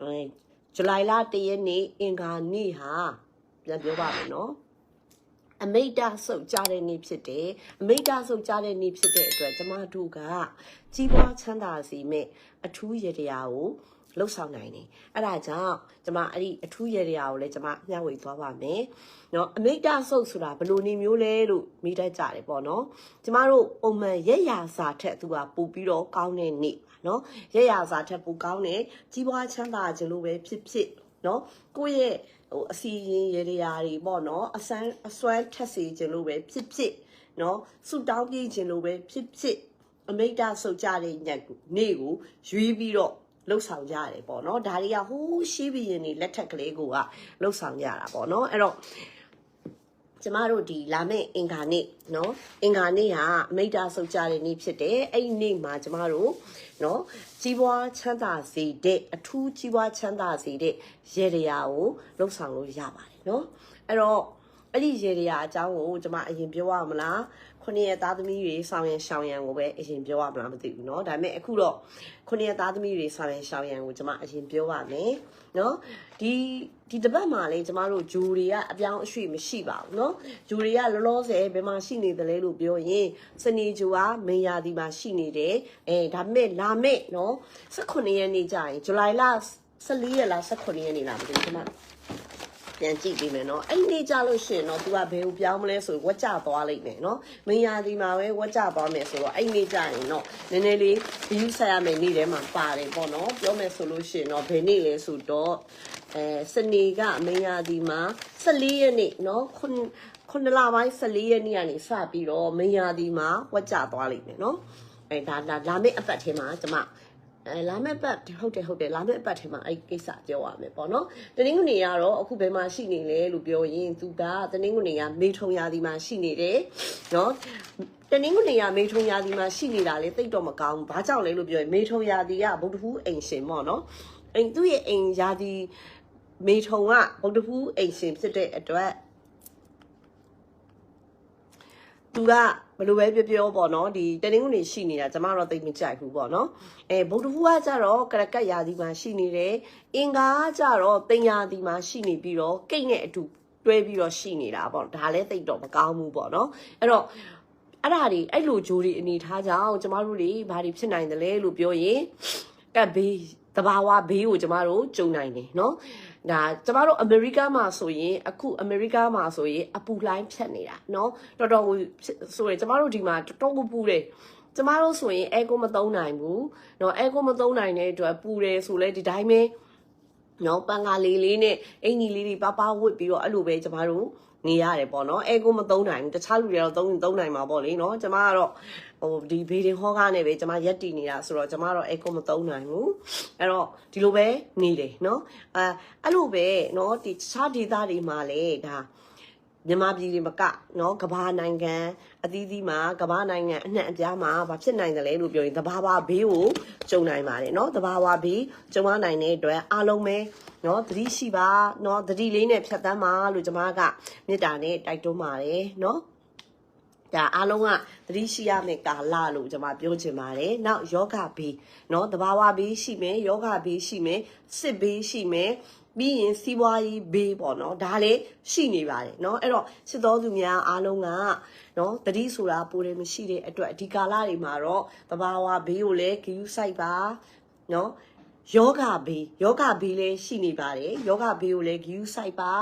အဲဇူလိုင်လ၁ရက်နေ့အင်္ဂါနေ့ဟာပြန်ပြောပါမယ်နော်အမိတ်တဆုတ်ကြတဲ့နေ့ဖြစ်တယ်အမိတ်တဆုတ်ကြတဲ့နေ့ဖြစ်တဲ့အတွက်ကျမတို့ကကြီးပွားချမ်းသာစီမဲ့အထူးရတရားကိုလှုပ်ဆောင်နိုင်တယ်အဲ့ဒါကြောင့်ကျမအဲ့ဒီအထူးရတရားကိုလည်းကျမမျှဝေသွားပါမယ်เนาะအမိတ်တဆုတ်ဆိုတာဘယ်လိုနေမျိုးလဲလို့မိတတ်ကြတယ်ပေါ့နော်ကျမတို့ပုံမှန်ရက်ရာစာထက်သူကပို့ပြီးတော့ကောင်းတဲ့နေ့ပါ ါ နော်ရရစာထက်ပိုကောင်းတယ်ကြီးပွားချမ်းသာခြင်းလို့ပဲဖြစ်ဖြစ်နော်ကိုယ့်ရဲ့ဟိုအစီရင်ရေရာတွေပေါ့နော်အစမ်းအစွမ်းထက်စေခြင်းလို့ပဲဖြစ်ဖြစ်နော်ဆူတောင်းပြေးခြင်းလို့ပဲဖြစ်ဖြစ်အမိတ်တဆုတ်ကြတဲ့ညနေ့ကိုရွေးပြီးတော့လှုပ်ဆောင်ကြရတယ်ပေါ့နော်ဒါတွေကဟိုးရှိဘီရင်တွေလက်ထက်ကလေးကိုကလှုပ်ဆောင်ကြတာပေါ့နော်အဲ့တော့ ကျမတို့ဒီလာမယ့်အင်္ဂါနေ့เนาะအင်္ဂါနေ့ဟာအမိတ်တာဆုတ်ကြတဲ့နေ့ဖြစ်တယ်အဲ့ဒီနေ့မှာကျမတို့เนาะကြီးပွားချမ်းသာစေတဲ့အထူးကြီးပွားချမ်းသာစေတဲ့ရေတရာကိုလှုပ်ဆောင်လို့ရပါတယ်เนาะအဲ့တော့အဲ့ဒီရေတရာအကြောင်းကိုကျမအရင်ပြောရမလား ခုနှစ်ရက်သားသမီးတွေဆောင်ရန်ရှောင်ရန်ကိုပဲအရင်ပြောရမလားမသိဘူးเนาะဒါပေမဲ့အခုတော့ခုနှစ်ရက်သားသမီးတွေဆောင်ရန်ရှောင်ရန်ကိုကျမအရင်ပြောပါမယ်เนาะဒီဒီတပတ်မှာလေကျမတို့ဂျူတွေကအပြောင်းအရွှေ့မရှိပါဘူးเนาะဂျူတွေကလောလောဆယ်ဘယ်မှာရှိနေသလဲလို့ပြောရင်စနေဂျူကမေယာဒီမှာရှိနေတယ်အဲဒါပေမဲ့လာမဲ့เนาะ18ရက်နေ့ကျရင်ဇူလိုင်လ14ရက်လား18ရက်နေ့လားမသိဘူးကျမ ပြန်ကြည့်ပြီးမယ်နော်အဲ့နေ့ကြလို့ရှိရင်တော့ तू ကဘယ်ကိုပြောင်းမလဲဆိုဝက်ကြသွားလိမ့်မယ်နော်မင်းရာဒီမှာပဲဝက်ကြသွားမယ်ဆိုတော့အဲ့နေ့ကြရင်တော့နည်းနည်းလေးဘီယူဆက်ရမယ်နေ့ထဲမှာပါတယ်ပေါ့နော်ပြောမယ်ဆိုလို့ရှိရင်တော့ဘယ်နေ့လဲဆိုတော့အဲစနေကမင်းရာဒီမှာ14ရက်နေ့နော်ခုခုနှစ်လပိုင်း14ရက်နေ့ကနေစပြီးတော့မင်းရာဒီမှာဝက်ကြသွားလိမ့်မယ်နော်အဲဒါဒါလာမယ့်အပတ်ထဲမှာကျွန်မ အဲလာမယ့်ပတ်ဟုတ်တယ်ဟုတ်တယ်လာမယ့်အပတ်ထဲမှာအဲ့ကိစ္စပြောရမယ်ပေါ့နော်တနင်္ဂနွေကတော့အခုဘယ်မှာရှိနေလဲလို့ပြောရင်သူကတနင်္ဂနွေကမေထုံရာသီမှာရှိနေတယ်နော်တနင်္ဂနွေကမေထုံရာသီမှာရှိနေတာလေတိတ်တော့မကောင်းဘူးဘာကြောင့်လဲလို့ပြောရင်မေထုံရာသီကဗုဒ္ဓဟူးအိမ်ရှင်ပေါ့နော်အိမ်သူ့ရဲ့အိမ်ရာသီမေထုံကဗုဒ္ဓဟူးအိမ်ရှင်ဖြစ်တဲ့အတွက်သူက ဘယ်လိုပဲပြောပြောပေါ့နော်ဒီတနင်္ဂနွေရှိနေတာကျမတော့သိမကြိုက်ဘူးပေါ့နော်အဲဗုဒ္ဓဟူးကကြတော့ကရကတ်ရာသီမှာရှိနေတယ်အင်္ဂါကကြတော့တင်ရာသီမှာရှိနေပြီးတော့ကိတ်နဲ့အတူတွဲပြီးတော့ရှိနေတာပေါ့ဒါလည်းသိတော့မကောင်းဘူးပေါ့နော်အဲ့တော့အဲ့ဒါတွေအဲ့လိုဂျိုးတွေအနေထားကြောင့်ကျမတို့တွေဘာတွေဖြစ်နိုင်တယ်လဲလို့ပြောရင်ကတ်ဘေး တဘာဝဘေးကိုကျမတို့ကြုံနိုင်တယ်နော်ဒါကျမတို့အမေရိကမှာဆိုရင်အခုအမေရိကမှာဆိုရင်အပူလိုင်းဖြတ်နေတာเนาะတော်တော်ကိုဆိုရင်ကျမတို့ဒီမှာတော်တော်ကိုပူတယ်ကျမတို့ဆိုရင်အဲကိုမသုံးနိုင်ဘူးเนาะအဲကိုမသုံးနိုင်တဲ့အတွက်ပူတယ်ဆိုလဲဒီတိုင်းပဲเนาะပန်ကားလေးလေးနဲ့အင်ကြီးလေးတွေပါပါဝတ်ပြီးတော့အဲ့လိုပဲကျမတို့ နေရတယ်ပေါ့နော်အဲကိုမသုံးနိုင်ဘူးတခြားလူတွေတော့သုံးရင်သုံးနိုင်မှာပေါ့လေနော်ကျမကတော့ဟိုဒီဘေးတင်ဟောကားနဲ့ပဲကျမရက်တည်နေတာဆိုတော့ကျမကတော့အဲကိုမသုံးနိုင်ဘူးအဲ့တော့ဒီလိုပဲနေတယ်နော်အဲအဲ့လိုပဲနော်ဒီတခြားဒေသတွေမှာလည်းဒါ မြန်မာပြည်တွေမကနော်ကမ္ဘာနိုင်ငံအသီးသီးမှာကမ္ဘာနိုင်ငံအနှံ့အပြားမှာဘာဖြစ်နိုင်တယ်လဲလို့ပြောရင်တဘာဝဘေးကိုကြုံနိုင်ပါတယ်နော်တဘာဝဘေးကြုံရနိုင်တဲ့အတွက်အားလုံးပဲနော်သတိရှိပါနော်သတိလေးနဲ့ဖြတ်သန်းပါလို့ကျွန်မကမေတ္တာနဲ့တိုက်တွန်းပါတယ်နော်ဒါအားလုံးကသတိရှိရမယ့်ကာလလို့ကျွန်မပြောချင်ပါတယ်။နောက်ယောဂဘေးเนาะတဘာဝဘေးရှိမယ်ယောဂဘေးရှိမယ်စစ်ဘေးရှိမယ် ပြီးရင်စီးပွားရေးဘေးပေါ့နော်ဒါလည်းရှိနေပါတယ်เนาะအဲ့တော့စစ်တော်သူများအားလုံးကเนาะတတိဆိုတာပိုတယ်မရှိတဲ့အတွက်ဒီကာလတွေမှာတော့တဘာဝဘေးကိုလည်းဂယူဆိုင်ပါเนาะယောဂဘေးယောဂဘေးလည်းရှိနေပါတယ်ယောဂဘေးကိုလည်းဂယူဆိုင်ပါ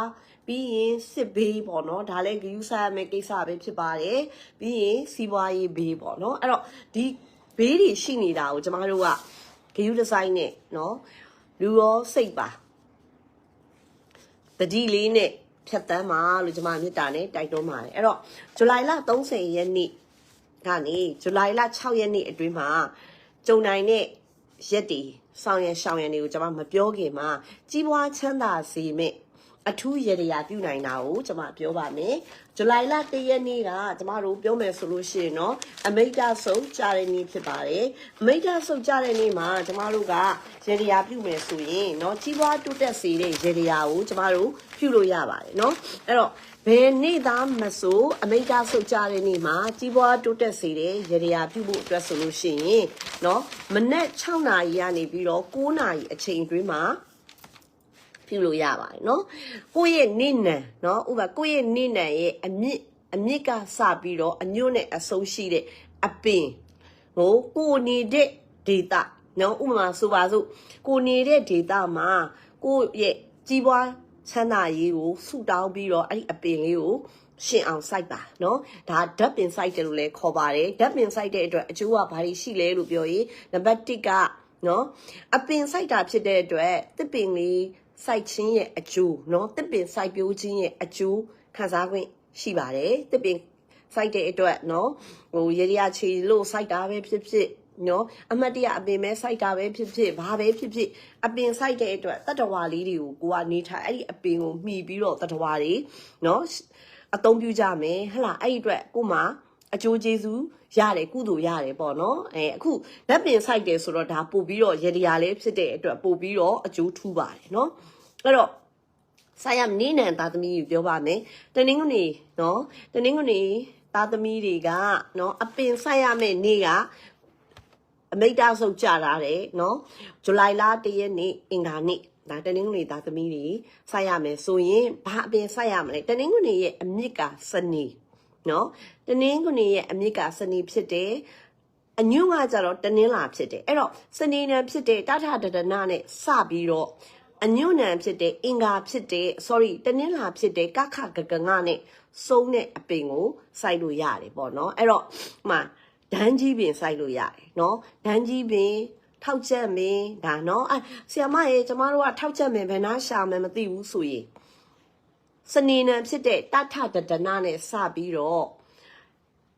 ပြီးရင်စစ်ဘေးပေါ့နော်ဒါလည်းဂယူဆိုင်ရမယ့်ကိစ္စပဲဖြစ်ပါတယ်ပြီးရင်စီးပွားရေးဘေးပေါ့နော်အဲ့တော့ဒီဘေးတွေရှိနေတာကိုကျမတို့ကဂယူဒီဇိုင်းနဲ့နော်လူရောစိတ်ပါ တတိလေးနဲ့ဖြတ်တန်းပါလို့ကျမမေတ္တာနဲ့တိုက်တွန်းပါတယ်အဲ့တော့ဇူလိုင်လ30ရက်နေ့ကနေဇူလိုင်လ6ရက်နေ့အတွင်းမှာကြုံနိုင်တဲ့ရက်တွေဆောင်ရန်ရှောင်ရန်တွေကိုကျွန်မမပြောခင်မှာကြီးပွားချမ်းသာစေမယ့် အထူးရရပြုနိုင်တာကိုကျွန်မပြောပါမယ်ဇူလိုင်လ1ရက်နေ့ကကျွန်မတို့ပြောမယ်ဆိုလို့ရှိရင်เนาะအမိတ်တဆုပ်ကြတဲ့နေ့ဖြစ်ပါတယ်အမိတ်တဆုပ်ကြတဲ့နေ့မှာကျွန်မတို့ကရရပြုမယ်ဆိုရင်เนาะကြီးပွားတိုးတက်စေတဲ့ရရကိုကျွန်မတို့ပြုလို့ရပါတယ်เนาะအဲ့တော့ဘယ်နေ့သားမဆိုအမိတ်တဆုပ်ကြတဲ့နေ့မှာကြီးပွားတိုးတက်စေတဲ့ရရပြုဖို့အတွက်ဆိုလို့ရှိရင်เนาะမနက်6နာရီကနေပြီးတော့9နာရီအချိန်အတွင်းမှာ ပြုလို့ရပါတယ်เนาะကိုယ့်ရဲ့နိနံเนาะဥပမာကိုယ့်ရဲ့နိနံရဲ့အမြင့်အမြင့်ကစပြီးတော့အညွန့်နဲ့အဆုံးရှိတဲ့အပင်ဟိုကိုနေတဲ့ဒေတာเนาะဥပမာဆိုပါစို့ကိုနေတဲ့ဒေတာမှာကိုယ့်ရဲ့ကြီးပွားချမ်းသာရေးကိုဆူတောင်းပြီးတော့အဲ့ဒီအပင်လေးကိုရှင်အောင်စိုက်ပါเนาะဒါဓာတ်ပင်စိုက်တယ်လို့လည်းခေါ်ပါတယ်ဓာတ်ပင်စိုက်တဲ့အတွက်အကျိုးကဘာတွေရှိလဲလို့ပြောရင်နံပါတ်1ကနော်အပင်စိုက်တာဖြစ်တဲ့အတွက်တစ်ပင်လေး စိုက်ခြင်းရဲ့အကျိုးနော်တစ်ပင်စိုက်ပျိုးခြင်းရဲ့အကျိုးခံစား권ရှိပါတယ်တစ်ပင်စိုက်တဲ့အတွက်နော်ဟိုရေရချီလို့စိုက်တာပဲဖြစ်ဖြစ်နော်အမတ်တရအပင်ပဲစိုက်တာပဲဖြစ်ဖြစ်ဘာပဲဖြစ်ဖြစ်အပင်စိုက်တဲ့အတွက်တတဝါလေးတွေကိုကိုကနေထားအဲ့ဒီအပင်ကိုမှီပြီးတော့တတဝါတွေနော်အသုံးပြုကြမယ်ဟလာအဲ့ဒီအတွက်ကိုမှ အကျိုးကျေးဇူးရတယ်ကုသိုလ်ရတယ်ပေါ့နော်အဲအခုလက်ပင်ဆိုင်တယ်ဆိုတော့ဒါပို့ပြီးတော့ရတရားလေးဖြစ်တဲ့အတွက်ပို့ပြီးတော့အကျိုးထူးပါတယ်နော်အဲ့တော့ဆိုင်ရမနေနံသားသမီးကိုပြောပါမယ်တနင်္ဂနွေနော်တနင်္ဂနွေသားသမီးတွေကနော်အပင်ဆိုင်ရမယ့်နေ့ကအမိတ်တဆုပ်ကြတာတယ်နော်ဇူလိုင်လ၁ရက်နေ့အင်္ဂါနေ့ဒါတနင်္ဂနွေသားသမီးတွေစိုက်ရမယ်ဆိုရင်ဘာအပင်စိုက်ရမလဲတနင်္ဂနွေရဲ့အမြစ်ကစနေ နော်တနင်္ဂနွေရဲ့အမြစ်ကစနေဖြစ်တယ်အညွန့်ကကြတော့တနင်္လာဖြစ်တယ်အဲ့တော့စနေနံဖြစ်တဲ့တထဒဒနာနဲ့စပြီးတော့အညွန့်နံဖြစ်တဲ့အင်္ဂါဖြစ်တဲ့ sorry တနင်္လာဖြစ်တဲ့ကခဂဂငနဲ့စုံတဲ့အပင်ကိုစိုက်လို့ရတယ်ပေါ့နော်အဲ့တော့ဟိုဒန်းကြီးပင်စိုက်လို့ရတယ်နော်ဒန်းကြီးပင်ထောက်ချက်မင်းဒါနော်အဲဆီယမရေကျမတို့ကထောက်ချက်မင်းဘယ်နှရှာမယ်မသိဘူးဆိုရင် စနေနံဖြစ်တဲ့တထတဒနာနဲ့စပြီးတော့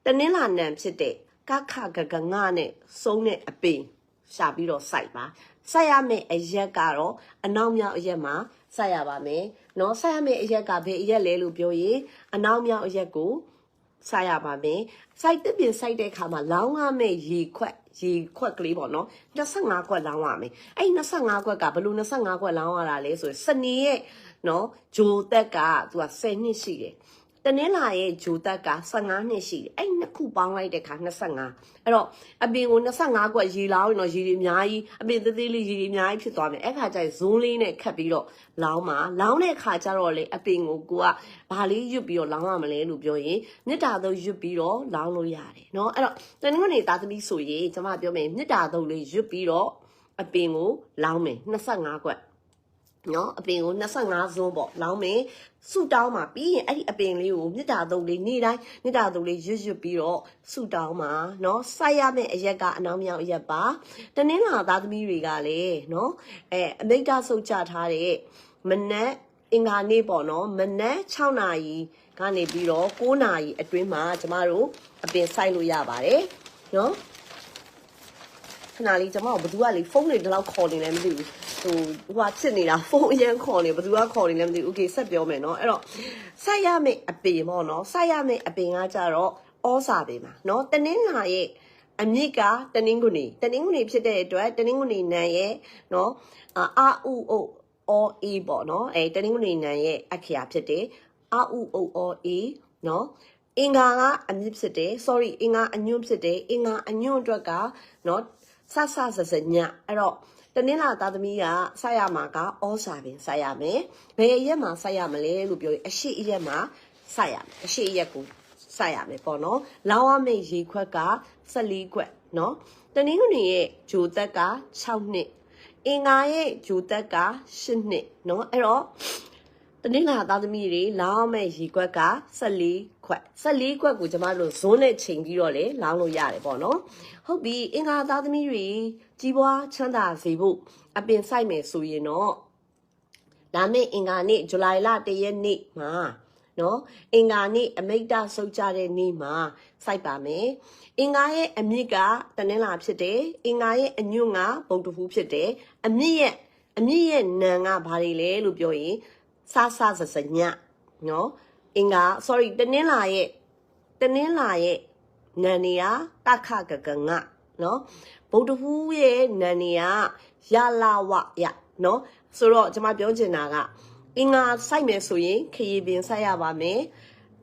တနင်္လာနံဖြစ်တဲ့ကခဂဂငနဲ့ဆုံးတဲ့အပင်ရှာပြီးတော့စိုက်ပါစိုက်ရမယ့်အရက်ကတော့အနောက်မြောက်အရက်မှာစိုက်ရပါမယ်နော်စိုက်ရမယ့်အရက်ကဘယ်အရက်လဲလို့ပြောရင်အနောက်မြောက်အရက်ကိုစိုက်ရပါမယ်စိုက်တစ်ပြင်စိုက်တဲ့အခါမှာလောင်းရမယ့်ရေခွက်ရေခွက်ကလေးပေါ့နော်25ခွက်လောင်းရမယ်အဲ့25ခွက်ကဘယ်လို25ခွက်လောင်းရတာလဲဆိုရင်စနေရဲ့ နော်ဂျိုတက်ကသူက10နှစ်ရှိတယ်တနင်္လာရဲ့ဂျိုတက်က15နှစ်ရှိတယ်အဲ့နှစ်ခုပေါင်းလိုက်တဲ့ခါ25အဲ့တော့အပင်ကို25ကွက်ရေလောင်းရင်တော့ရေတွေအများကြီးအပင်သေးသေးလေးရေတွေအများကြီးဖြစ်သွားမယ်အဲ့ခါကျရင်ဇွန်းလေးနဲ့ခတ်ပြီးတော့လောင်းပါလောင်းတဲ့ခါကျတော့လေအပင်ကိုကိုကဘာလေးရွတ်ပြီးတော့လောင်းရမလဲလို့ပြောရင်မြစ်တာသုံးရွတ်ပြီးတော့လောင်းလို့ရတယ်เนาะအဲ့တော့တနင်္ဂနွေသားသမီးဆိုရင်ကျွန်မပြောမယ်မြစ်တာသုံးလေးရွတ်ပြီးတော့အပင်ကိုလောင်းမယ်25ကွက် နော်အပင်ကို25ဇွန်းပေါ့လောင်းမယ်ဆူတောင်းမှာပြီးရင်အဲ့ဒီအပင်လေးကိုမြစ်တာသုံးလေးနေ့တိုင်းမြစ်တာသုံးလေးရွတ်ရွတ်ပြီးတော့ဆူတောင်းမှာနော်စိုက်ရမယ့်အရက်ကအနောက်မြောက်အရက်ပါတနင်္လာသားသမီးတွေကလည်းနော်အဲအမိတ်တာဆုတ်ချထားတဲ့မနက်အင်္ဂါနေ့ပေါ့နော်မနက်6နာရီကနေပြီးတော့9နာရီအတွင်းမှာကျမတို့အပင်စိုက်လို့ရပါတယ်နော်ခ ဏလေးကျမတို့ဘသူကလေဖုန်းတွေဒီလောက်ခေါ်နေလဲမသိဘူးဟိုဟိုဖြစ်နေတာဖုန်းအရင်ခေါ်နေဘသူကခေါ်နေလဲမသိဘူး okay ဆက်ပြောမယ်နော်အဲ့တော့ဆိုက်ရမယ့်အပင်ပေါ့နော်ဆိုက်ရမယ့်အပင်ကကြတော့ဩစာပင်ပါနော်တနင်္လာရဲ့အမြစ်ကတနင်္ဂနွေတနင်္ဂနွေဖြစ်တဲ့အတွက်တနင်္ဂနွေနံရဲ့နော်အာဥဥဩအေးပေါ့နော်အဲတနင်္ဂနွေနံရဲ့အခရာဖြစ်တယ်အာဥဥဩအေးနော်အင်္ဂါကအမြစ်ဖြစ်တယ် sorry အင်္ဂါအညွန့်ဖြစ်တယ်အင်္ဂါအညွန့်အတွက်ကနော် ဆဆဆဆညအဲ့တော့တနင်္လာသားသမီးကဆက်ရမှာကဩစာပင်ဆက်ရမယ်ဘယ်အရက်မှာဆက်ရမလဲလို့ပြောရင်အရှိအရက်မှာဆက်ရမယ်အရှိအရက်ကိုဆက်ရမယ်ပေါ့နော်လောင်းရမယ့်ရေခွက်က14ခွက်နော်တနင်္ဂနွေရဲ့ဂျိုသက်က6နှစ်အင်္ဂါရဲ့ဂျိုသက်က8နှစ်နော်အဲ့တော့တနင်္လာသားသမီးတွေလောင်းမဲ့ရေခွက်က14 ခွက်14ခွက်ကိုကျမတို့ဇွန်းနဲ့ချိန်ပြီးတော့လေလောင်းလို့ရတယ်ပေါ့နော်ဟုတ်ပြီအင်္ဂါသားသမီးတွေကြီးပွားချမ်းသာစေဖို့အပင်ဆိုင်မယ်ဆိုရင်တော့လာမယ့်အင်္ဂါနေ့ဇူလိုင်လ၁ရက်နေ့မှာနော်အင်္ဂါနေ့အမိတ်တဆုတ်ကြတဲ့နေ့မှာစိုက်ပါမယ်အင်္ဂါရဲ့အမြင့်ကတနင်္လာဖြစ်တယ်အင်္ဂါရဲ့အညွန့်ကဗုဒ္ဓဟူးဖြစ်တယ်အမြင့်ရဲ့အမြင့်ရဲ့နံကဘာတွေလဲလို့ပြောရင်စဆဆစညနော် အင်္ဂါ sorry တနင်္လာရဲ့တနင်္လာရဲ့နံနေရတခဂဂငနော်ဗုဒ္ဓဟူးရဲ့နံနေရရလာဝရနော်ဆိုတော့ကျွန်မပြောချင်တာကအင်္ဂါစိုက်မယ်ဆိုရင်ခရီးပင်စိုက်ရပါမယ်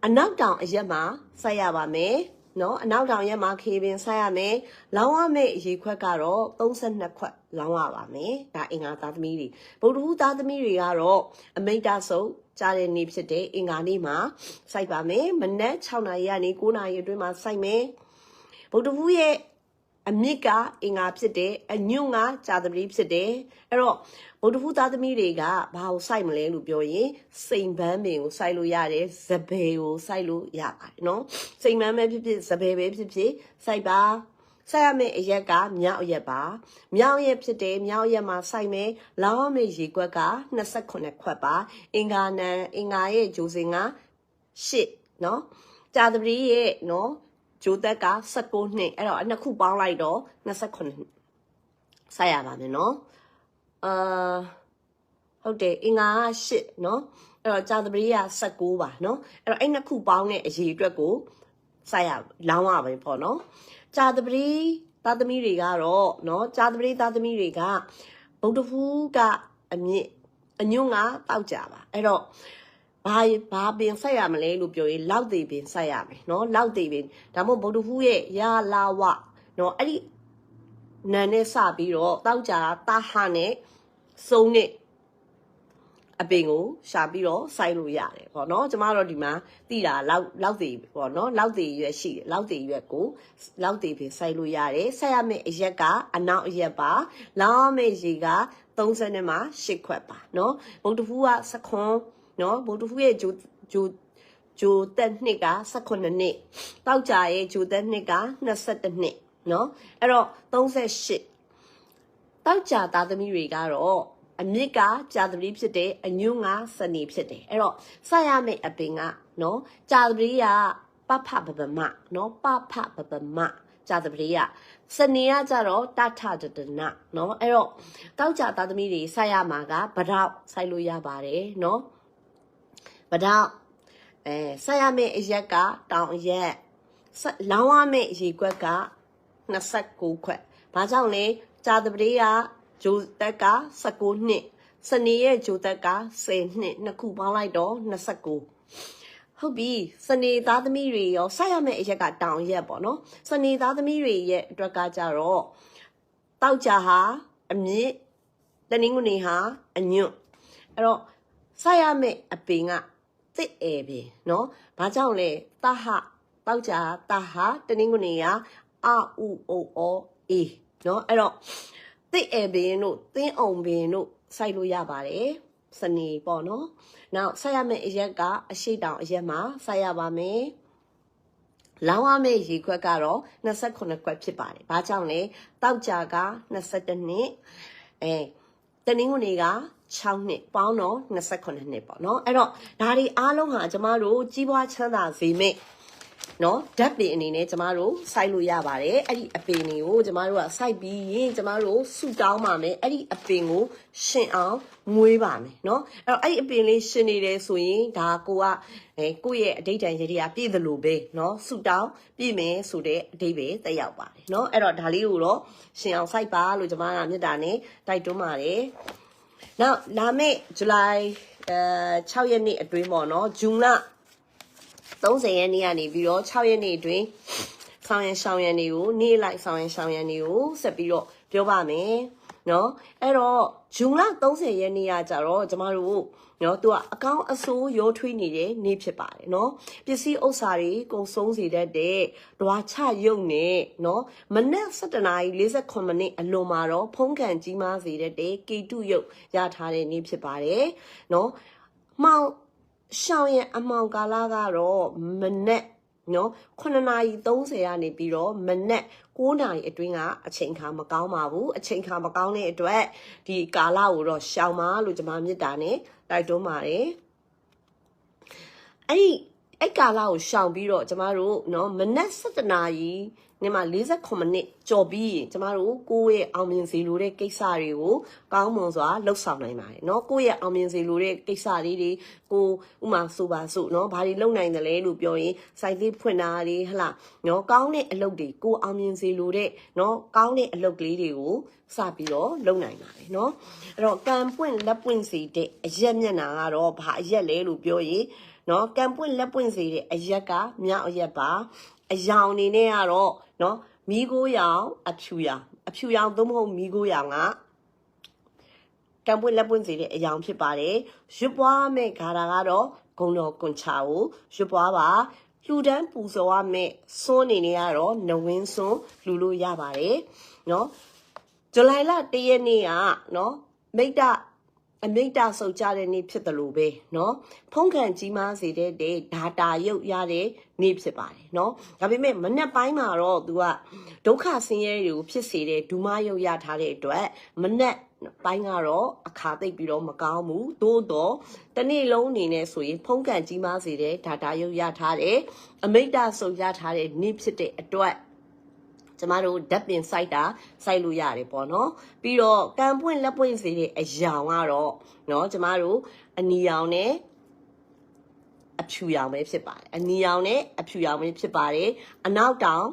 အနောက်တောင်အရက်မှာစိုက်ရပါမယ်နော်အနောက်တောင်ရက်မှာခရီးပင်စိုက်ရမယ်လောင်းရမယ့်ရေခွက်ကတော့32ခွက် လောင်းရပါမယ်ဒါအင်္ဂါသားသမီးတွေဗုဒ္ဓဟူးသားသမီးတွေကတော့အမိတ်တဆုံးကြားတဲ့နေ့ဖြစ်တဲ့အင်္ဂါနေ့မှာစိုက်ပါမယ်မနက်6နာရီကနေ9နာရီအတွင်းမှာစိုက်မယ်ဗုဒ္ဓဟူးရဲ့အမြစ်ကအင်္ဂါဖြစ်တယ်အညွန့်ကဂျာသမီးဖြစ်တယ်အဲ့တော့ဗုဒ္ဓဟူးသားသမီးတွေကဘာကိုစိုက်မလဲလို့ပြောရင်စိန်ပန်းပင်ကိုစိုက်လို့ရတယ်ဇပယ်ကိုစိုက်လို့ရပါတယ်နော်စိန်ပန်းပဲဖြစ်ဖြစ်ဇပယ်ပဲဖြစ်ဖြစ်စိုက်ပါ စိုက်ရမယ့်အရက်ကမြောက်အရက်ပါမြောက်ရက်ဖြစ်တယ်မြောက်ရက်မှာစိုက်မယ်လောင်းရမယ့်ရေခွက်က28ခွက်ပါအင်္ဂါနံအင်္ဂါရဲ့ဂျိုစင်က8နော်ဂျာသမီးရဲ့နော်ဂျိုသက်က16နှစ်အဲ့တော့အနှစ်ခုပေါင်းလိုက်တော့28နှစ်စိုက်ရပါမယ်နော်အာဟုတ်တယ်အင်္ဂါက8နော်အဲ့တော့ဂျာသမီးက16ပါနော်အဲ့တော့အဲ့နှစ်ခုပေါင်းတဲ့အရေအတွက်ကိုစိုက်ရလောင်းရပါမယ်ပေါ့နော် ဂျာသမီးသားသမီးတွေကတော့နော်ဂျာသမီးသားသမီးတွေကဗုဒ္ဓဖူးကအမြင့်အညွန့်ကတောက်ကြပါအဲ့တော့ဘာဘာပင်ဆက်ရမလဲလို့ပြောရင်လောက်သေးပင်ဆက်ရမယ်เนาะလောက်သေးပင်ဒါမှမဟုတ်ဗုဒ္ဓဖူးရဲ့ရာလာဝเนาะအဲ့ဒီနန်နဲ့စပြီးတော့တောက်ကြတာဟနဲ့စုံနဲ့ အပင်ကိုရှာပြီးတော့စိုက်လို့ရတယ်ပေါ့နော်ကျမတို့ဒီမှာတိတာလောက်လောက်သေးပေါ့နော်လောက်သေးရွက်ရှိတယ်လောက်သေးရွက်ကိုလောက်သေးပင်စိုက်လို့ရတယ်ဆက်ရမယ့်အရက်ကအနောက်အရက်ပါလောင်းမယ့်ရေက30နဲ့မှ8ခွက်ပါနော်ဗုဒ္ဓဖူးကစခွန်နော်ဗုဒ္ဓဖူးရဲ့ဂျိုဂျိုဂျိုတက်နှစ်က18နှစ်တောက်ကြရဲ့ဂျိုတက်နှစ်က22နှစ်နော်အဲ့တော့38တောက်ကြသားသမီးတွေကတော့ အမြစ်ကကြာသမီးဖြစ်တယ်အညွန့်ကစနေဖြစ်တယ်အဲ့တော့ဆက်ရမယ့်အပင်ကနော်ကြာသမီးကပဖပပမနော်ပဖပပမကြာသမီးကစနေကကြတော့တထတတနနော်အဲ့တော့တောက်ကြသားသမီးတွေဆက်ရမှာကဗရောက်ဆိုင်လို့ရပါတယ်နော်ဗရောက်အဲဆက်ရမယ့်အရက်ကတောင်အရက်ဆက်လောင်းရမယ့်ရေခွက်က29ခွက်ဘာကြောင့်လဲကြာသမီးက ဂျိုတက်က19နှစ်စနေရဲ့ဂျိုတက်က10နှစ်နှစ်ခုပေါင်းလိုက်တော့29ဟုတ်ပြီစနေသားသမီးတွေရောဆက်ရမယ့်အရက်ကတောင်ရက်ပေါ့နော်စနေသားသမီးတွေရဲ့အတွက်ကကြတော့တောက်ကြဟာအမြင့်တနင်္ဂနွေဟာအညွန့်အဲ့တော့ဆက်ရမယ့်အပင်ကတစ်ဧပင်နော်ဘာကြောင့်လဲတဟတောက်ကြတဟတနင်္ဂနွေကအဥအိုအောအေနော်အဲ့တော့ တစ်ဧပင်တို့တင်းအောင်ပင်တို့စိုက်လို့ရပါတယ်စနေပေါ့နော်နောက်ဆက်ရမယ့်အရက်ကအရှိတောင်အရက်မှာဆက်ရပါမယ်လောင်းရမယ့်ရေခွက်ကတော့28ခွက်ဖြစ်ပါတယ်။ဘာကြောင့်လဲတောက်ကြက22နှစ်အဲတနင်္ဂနွေက6နှစ်ပေါင်းတော့28နှစ်ပေါ့နော်။အဲ့တော့ဒါတွေအားလုံးဟာကျမတို့ကြီးပွားချမ်းသာစေမယ့် နော်ဓာတ်ပင်အနေနဲ့ကျမတို့စိုက်လို့ရပါတယ်အဲ့ဒီအပင်တွေကိုကျမတို့ကစိုက်ပြီးရင်ကျမတို့ဆူတောင်းပါမယ်အဲ့ဒီအပင်ကိုရှင်အောင်မွေးပါမယ်နော်အဲ့တော့အဲ့ဒီအပင်လေးရှင်နေတယ်ဆိုရင်ဒါကိုကအဲကိုယ့်ရဲ့အဋိဌာန်ရည်ရပြည့်သလိုပဲနော်ဆူတောင်းပြည့်မယ်ဆိုတဲ့အဓိပ္ပာယ်တက်ရောက်ပါတယ်နော်အဲ့တော့ဒါလေးကိုတော့ရှင်အောင်စိုက်ပါလို့ကျမကမေတ္တာနဲ့တိုက်တွန်းပါတယ်နောက်လာမယ့်ဇူလိုင်အဲ6ရက်နေ့အတွင်းပေါ့နော်ဂျွန်လ 30ရက်နေ့ကနေပြီးတော့6ရက်နေ့အတွင်းဆောင်ရန်ရှောင်းရန်တွေကိုနေ့လိုက်ဆောင်ရန်ရှောင်းရန်တွေကိုဆက်ပြီးတော့ပြောပါမယ်နော်အဲ့တော့ဂျွန်လ30ရက်နေ့ကကြတော့ကျမတို့နော်သူကအကောင့်အစိုးရောထွေးနေတဲ့နေ့ဖြစ်ပါတယ်နော်ပစ္စည်းဥစ္စာတွေကုန်ဆုံးစေတတ်တဲ့ဓွာချရုပ်နဲ့နော်မနက်7:48မိနစ်အလွန်မှာတော့ဖုံးကန်ကြီးမားစေတတ်တဲ့ကေတုရုပ်ရထားတဲ့နေ့ဖြစ်ပါတယ်နော်မှောင် ရှောင်းရဲ့အမောင်ကာလကတော့မနက်နော်9:30ကနေပြီးတော့မနက်9နာရီအတွင်းကအချိန်ခါမကောင်းပါဘူးအချိန်ခါမကောင်းတဲ့အတွက်ဒီကာလကိုတော့ရှောင်းပါလို့ကျွန်မမြစ်တာနဲ့တိုက်တွန်းပါတယ်အဲ့ဒီ အဲ့ကာလကိုရှောင်ပြီးတော့ကျမတို့เนาะမနက်7နာရီနေမှာ48မိနစ်ကြော်ပြီးရင်ကျမတို့ကိုယ့်ရဲ့အောင်မြင်စီလိုတဲ့ကိစ္စတွေကိုကောင်းမွန်စွာလှုပ်ဆောင်နိုင်ပါတယ်เนาะကိုယ့်ရဲ့အောင်မြင်စီလိုတဲ့ကိစ္စလေးတွေကိုဥမာဆိုပါစို့เนาะဘာတွေလုပ်နိုင်တယ်လဲလို့ပြောရင်စိုက်သေးဖွင့်တာတွေဟလားเนาะကောင်းတဲ့အလုပ်တွေကိုအောင်မြင်စီလိုတဲ့เนาะကောင်းတဲ့အလုပ်ကလေးတွေကိုစပြီးတော့လုပ်နိုင်ပါတယ်เนาะအဲ့တော့ကံပွင့်လက်ပွင့်စီတဲ့အရက်မျက်နှာကတော့ဘာအရက်လဲလို့ပြောရင် နော်ကံပွင့်လက်ပွင့်စေတဲ့အရက်ကမြောက်အရက်ပါအယောင်အနေနဲ့ကတော့နော်မိကိုရောင်အဖြူရောင် အဖြူရောင်သို့မဟုတ်မီးကိုရောင်ကကံပွင့်လက်ပွင့်စေတဲ့အယောင်ဖြစ်ပါတယ်ရွတ်ပွားမဲ့ဂါတာကတော့ဂုံတော်ကွန်ချာကိုရွတ်ပွားပါလှူဒန်းပူဇော်ရမယ့်စွန်းနေနေရတော့နဝင်းစွန်းလှူလို့ရပါတယ်เนาะဇူလိုင်လ၁ရက်နေ့ကเนาะမိတ္တ အမိတ်တဆုပ်ကြတဲ့နေ့ဖြစ်တယ်လို့ပဲเนาะဖုံးကန်ကြီးမားစေတဲ့ဒေတာရုပ်ရတဲ့နေ့ဖြစ်ပါတယ်เนาะဒါပေမဲ့မနေ့ပိုင်းမှာတော့ तू ကဒုက္ခဆင်းရဲတွေကိုဖြစ်စေတဲ့ဒူမရုပ်ရထားတဲ့အတွက်မနေ့ပိုင်းကတော့အခါသိပ်ပြီးတော့မကောင်းဘူးသို့တော့တနေ့လုံးအနေနဲ့ဆိုရင်ဖုံးကန်ကြီးမားစေတဲ့ဒေတာရုပ်ရထားတဲ့အမိတ်တဆုပ်ရထားတဲ့နေ့ဖြစ်တဲ့အတွက် ကျမတို့ဓာတ်ပင်စိုက်တာစိုက်လို့ရတယ်ပေါ့နော်ပြီးတော့ကံပွင့်လက်ပွင့်စေတဲ့အယောင်ကတော့เนาะကျမတို့အနီရောင်နဲ့အဖြူရောင်ပဲဖြစ်ပါတယ်အနီရောင်နဲ့အဖြူရောင်ပဲဖြစ်ပါတယ်အနောက်တောင်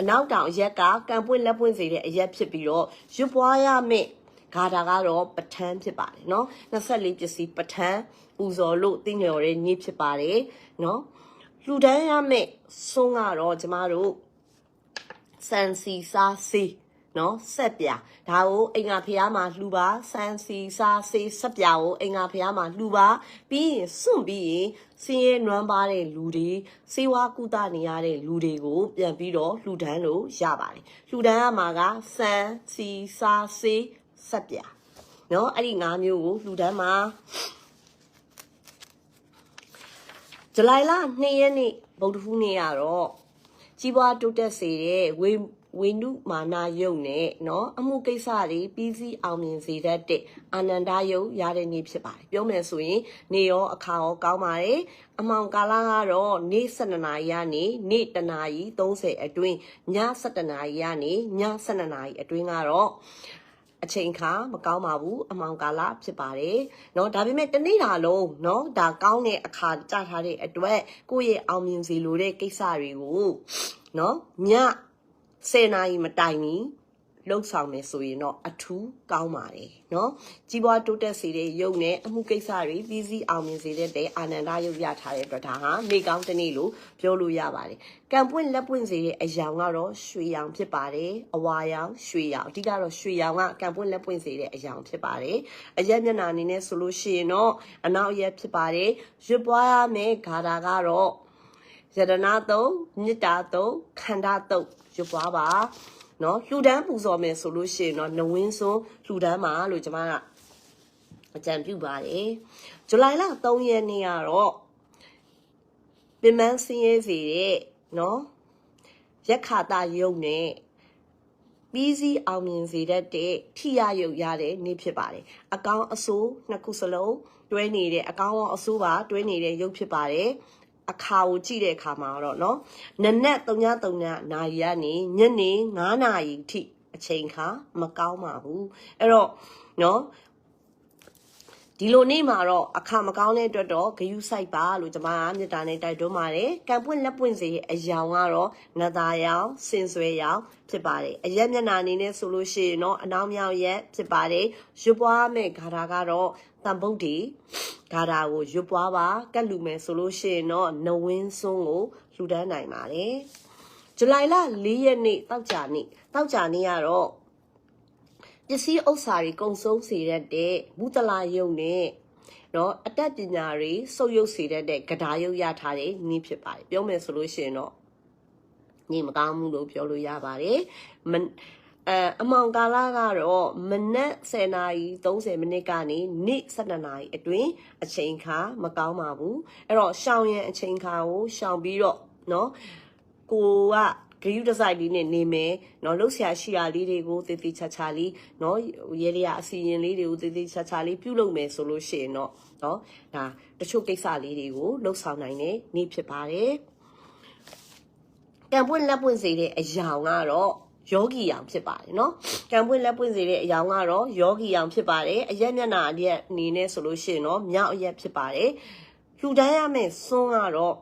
အနောက်တောင်အရက်ကကံပွင့်လက်ပွင့်စေတဲ့အရက်ဖြစ်ပြီးတော့ရွတ်ပွားရမယ့်ဂါတာကတော့ပထန်းဖြစ်ပါတယ်เนาะ24ပစ္စည်းပထန်းပူဇော်လို့သိညော်တဲ့ညစ်ဖြစ်ပါတယ်เนาะလူတန်းရမယ့်စွန်းကတော့ကျမတို့ စန်စီစားစီနော်ဆက်ပြဒါကိုအင်္ဂါဖျားမှာလှူပါစန်စီစားစေးဆက်ပြကိုအင်္ဂါဖျားမှာလှူပါပြီးရင်စွန့်ပြီးရင်စင်းရဲနွမ်းပါတဲ့လူတွေစေဝါကုသနေရတဲ့လူတွေကို ပြန်ပြီးတော့လှူဒန်းလို့ရပါတယ်လှူဒန်းရမှာကစန်စီစားစေးဆက်ပြနော်အဲ့ဒီ၅မျိုးကိုလှူဒန်းမှာဇူလိုင်လ2ရက်နေ့ဗုဒ္ဓဟူးနေ့ကတော့ ကြီးပွားတိုးတက်စေတဲ့ဝေဝိနုမာနာယုတ်နဲ့เนาะအမှုကိစ္စတွေပြီးစီးအောင်မြင်စေတတ်တဲ့အာနန္ဒယုတ်ရတဲ့နေ့ဖြစ်ပါတယ်ပြောမယ်ဆိုရင်နေရောအခါရောကောင်းပါတယ်အမောင်ကာလကတော့နေ့7နာရီကနေနေ့တနာရီ30အတွင်းည7နာရီကနေည7နာရီအတွင်းကတော့ အချိန်ခါမကောင်းပါဘူးအမောင်ကာလဖြစ်ပါတယ်เนาะဒါပေမဲ့တနေ့တာလုံးเนาะဒါကောင်းတဲ့အခါကြထားတဲ့အတွက်ကိုယ့်ရဲ့အောင်မြင်စီလိုတဲ့ကိစ္စတွေကိုเนาะည10နာရီမတိုင်မီ လှုပ်ဆောင်မယ်ဆိုရင်တော့အထူးကောင်းပါတယ်เนาะကြီးပွားတိုးတက်စေတဲ့ရုပ်နဲ့အမှုကိစ္စတွေပြီးစီးအောင်မြင်စေတဲ့အာနန္ဒရုပ်ရထားတဲ့အတွက်ဒါဟာနေကောင်းတစ်နေ့လို့ပြောလို့ရပါတယ်ကံပွင့်လက်ပွင့်စေတဲ့အယောင်ကတော့ရွှေရောင်ဖြစ်ပါတယ်အဝါရောင်ရွှေရောင်အဓိကတော့ရွှေရောင်ကကံပွင့်လက်ပွင့်စေတဲ့အယောင်ဖြစ်ပါတယ်အရက်မျက်နှာအနေနဲ့ဆိုလို့ရှိရင်တော့အနောက်ရက်ဖြစ်ပါတယ်ရွတ်ပွားရမယ့်ဂါထာကတော့ယတနာတုံမေတ္တာတုံခန္ဓာတုံရွတ်ပွားပါ နော်လှူဒန်းပူဇော်မယ်ဆိုလို့ရှိရင်တော့နဝင်းစွန်းလှူဒန်းပါလို့ကျွန်မကအကြံပြုပါတယ်ဇူလိုင်လ3ရက်နေ့ကတော့ပင်မဆင်းရဲစီတဲ့နော်ရက်ခါတာယုံနဲ့ပြီးစီးအောင်မြင်စေတတ်တဲ့ထိရယုတ်ရတဲ့နေ့ဖြစ်ပါတယ်အကောင်းအဆိုးနှစ်ခုစလုံးတွဲနေတဲ့အကောင်းရောအဆိုးပါတွဲနေတဲ့ယုတ်ဖြစ်ပါတယ် အခါကိုကြည့်တဲ့အခါမှာတော့နော်နနက်3:30နာရီကနေညနေ9နာရီထိအချိန်ခါမကောင်းပါဘူးအဲ့တော့နော်ဒီလိုနေ့မှာတော့အခါမကောင်းတဲ့အတွက်တော့ဂယုစိုက်ပါလို့ကျွန်မကမြတ်တာနဲ့တိုက်တွန်းပါတယ်။ကံပွင့်လက်ပွင့်စေရဲ့အယောင်ကတော့နသာယောင်စင်ဆွဲယောင်ဖြစ်ပါတယ်။အရက်မျက်နာအနေနဲ့ဆိုလို့ရှိရင်တော့အနောက်မြောက်ရက်ဖြစ်ပါတယ်။ရွပွားမဲ့ဂါထာကတော့တန်ပုတ်တီ ဂါထာကိုရွပွားပါကတ်လူမယ်ဆိုလို့ရှိရင်တော့နဝင်းစွန်းကိုလှူဒန်းနိုင်ပါတယ်ဇူလိုင်လ၄ရက်နေ့တောက်ကြနေ့တောက်ကြနေ့ကတော့ပစ္စည်းဥစ္စာတွေကုံဆုံးစေတတ်တဲ့မူတလာယုံနဲ့နော်အတတ်ပညာတွေစုပ်ယုပ်စေတတ်တဲ့ဂဒါယုတ်ရထားတဲ့နည်းဖြစ်ပါတယ်ပြောမယ်ဆိုလို့ရှိရင်တော့ညီမကောင်းဘူးလို့ပြောလို့ရပါတယ်မ အဲအမောင်ကာလကတော့မနက်10နာရီ30မိနစ်ကနေနေ့12နာရီအတွင်းအချိန်ခါမကောင်းပါဘူးအဲ့တော့ရှောင်းရန်အချိန်ခါကိုရှောင်ပြီးတော့เนาะကိုကဂရုတစိုက်လေးနဲ့နေမယ်เนาะလှုပ်ရှားရှိရာလေးတွေကိုတည်တည်ချာချာလေးเนาะရေရအစီရင်လေးတွေကိုတည်တည်ချာချာလေးပြုလုပ်မယ်ဆိုလို့ရှိရင်တော့เนาะဒါတချို့ကိစ္စလေးတွေကိုလှုပ်ဆောင်နိုင်တဲ့နေ့ဖြစ်ပါတယ်ကံပွင့်လက်ပွင့်စေတဲ့အရာကတော့ ယောဂီရောင်ဖြစ်ပါတယ်เนาะကံပွင့်လက်ပွင့်စေတဲ့အယောင်ကတော့ယောဂီရောင်ဖြစ်ပါတယ်အရက်မျက်နှာအရက်အနေနဲ့ဆိုလို့ရှိရင်တော့မြောက်အရက်ဖြစ်ပါတယ်လှူဒန်းရမယ့်စွန်းကတော့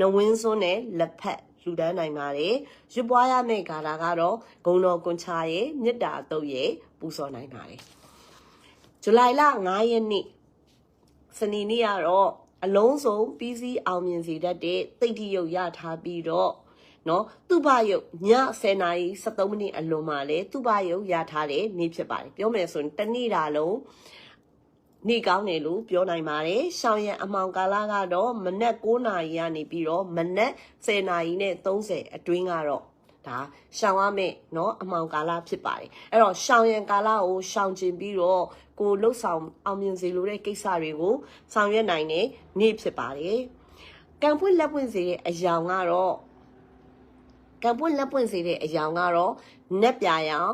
နဝင်းစွန်းနဲ့လက်ဖက်လှူဒန်းနိုင်ပါတယ်ရွပွားရမယ့်ဂါထာကတော့ဂုံတော်ကွန်ချာရဲ့မေတ္တာတုတ်ရဲ့ပူဇော်နိုင်ပါတယ်ဇူလိုင်လ9ရက်နေ့စနေနေ့ကတော့အလုံးစုံပြီးစီးအောင်မြင်စေတတ်တဲ့သိတ္တိယုတ်ရထားပြီးတော့ နော်သူ့ဘယုတ်ည10နာရီ73မိနစ်အလွန်မှာလေသူ့ဘယုတ်ရထားတဲ့နေ့ဖြစ်ပါတယ်ပြောမယ်ဆိုရင်တစ်နေ့တာလုံးနေကောင်းတယ်လို့ပြောနိုင်ပါတယ်။ရှောင်းရံအမောင်ကာလကတော့မနက်9နာရီကနေပြီးတော့မနက်10နာရီနဲ့30အတွင်းကတော့ဒါရှောင်းရမယ်เนาะအမောင်ကာလဖြစ်ပါတယ်။အဲ့တော့ရှောင်းရံကာလကိုရှောင်းကျင်ပြီးတော့ကိုလှုပ်ဆောင်အောင်မြင်စေလိုတဲ့ကိစ္စတွေကိုဆောင်ရွက်နိုင်တဲ့နေ့ဖြစ်ပါတယ်။ကံပွင့်လက်ပွင့်စေတဲ့အယောင်ကတော့ ကံပွင့်လက်ပွင့်စေတဲ့အယောင်ကတော့နက်ပြာရောင်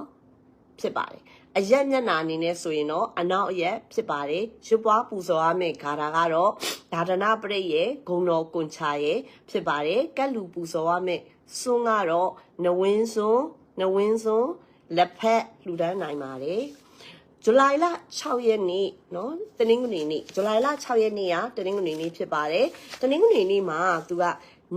ဖြစ်ပါတယ်။အရက်မျက်နာအနေနဲ့ဆိုရင်တော့အနောက်အရက်ဖြစ်ပါတယ်။ရွပွားပူဇော်ရမယ့်ဂါထာကတော့ဒါဒနာပရိတ်ရဲ့ဂုံတော်ကွန်ချာရဲ့ဖြစ်ပါတယ်။ကက်လူပူဇော်ရမယ့်စွန်းကတော့နဝင်းစွန်းနဝင်းစွန်းလက်ဖက်လှူဒန်းနိုင်ပါတယ်။ဇူလိုင်လ6ရက်နေ့เนาะတနင်္ဂနွေနေ့ဇူလိုင်လ6ရက်နေ့ကတနင်္ဂနွေနေ့ဖြစ်ပါတယ်တနင်္ဂနွေနေ့မှာသူက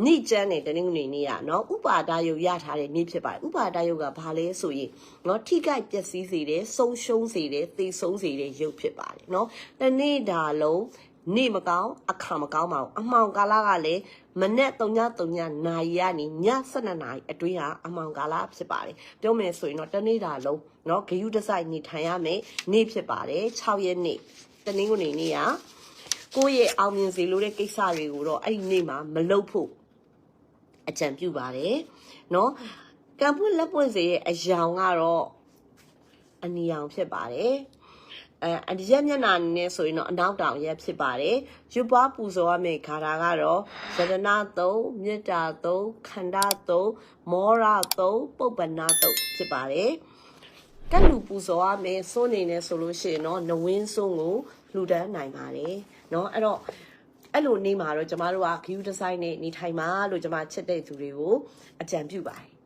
နိကျန်းတဲ့တနင်္ဂနွေနေ့ကနော်ဥပါဒယုတ်ရထားတဲ့နေ့ဖြစ်ပါတယ်ဥပါဒယုတ်ကဘာလဲဆိုရင်နော်ထိခိုက်ပျက်စီးစေတယ်ဆုံးရှုံးစေတယ်သေဆုံးစေတဲ့ယုတ်ဖြစ်ပါတယ်နော်တနေ့ဒါလုံးနေ့မကောင်းအခါမကောင်းပါဘူးအမှောင်ကာလကလည်းမနေ့3ည3ညနာရီကနေည12နာရီအတွင်းဟာအမှောင်ကာလဖြစ်ပါတယ်ပြောမယ်ဆိုရင်တော့တနေ့ဒါလုံးနော်ဂယုတစိုက်နေထိုင်ရမယ်နေ့ဖြစ်ပါတယ်6ရက်နေ့တနင်္ဂနွေနေ့ကကိုယ့်ရဲ့အောင်မြင်စေလိုတဲ့ကိစ္စတွေကိုတော့အဲ့ဒီနေ့မှာမလုပ်ဖို့ အကြံပြုပါတယ်เนาะကံပွင့်လက်ပွင့်စေရဲ့အယောင်ကတော့အနီရောင်ဖြစ်ပါတယ်အဲအဒီရက်မျက်နှာအနေနဲ့ဆိုရင်တော့အနောက်တောင်ရက်ဖြစ်ပါတယ်ယူပွားပူဇော်ရမယ့်ခါတာကတော့သဒနာ3မေတ္တာ3ခန္ဓာ3မောရ3ပုပ္ပနာ3ဖြစ်ပါတယ်ကတ်လူပူဇော်ရမယ်စိုးနေနေဆိုလို့ရှိရင်တော့နဝင်းစိုးကိုလှူဒန်းနိုင်ပါတယ်เนาะအဲ့တော့ အဲ့လိုနေမှာတော့ကျမတို့က view design နဲ့နေထိုင်ပါလို့ကျမချစ်တဲ့သူတွေကိုအကြံပြုပါတယ်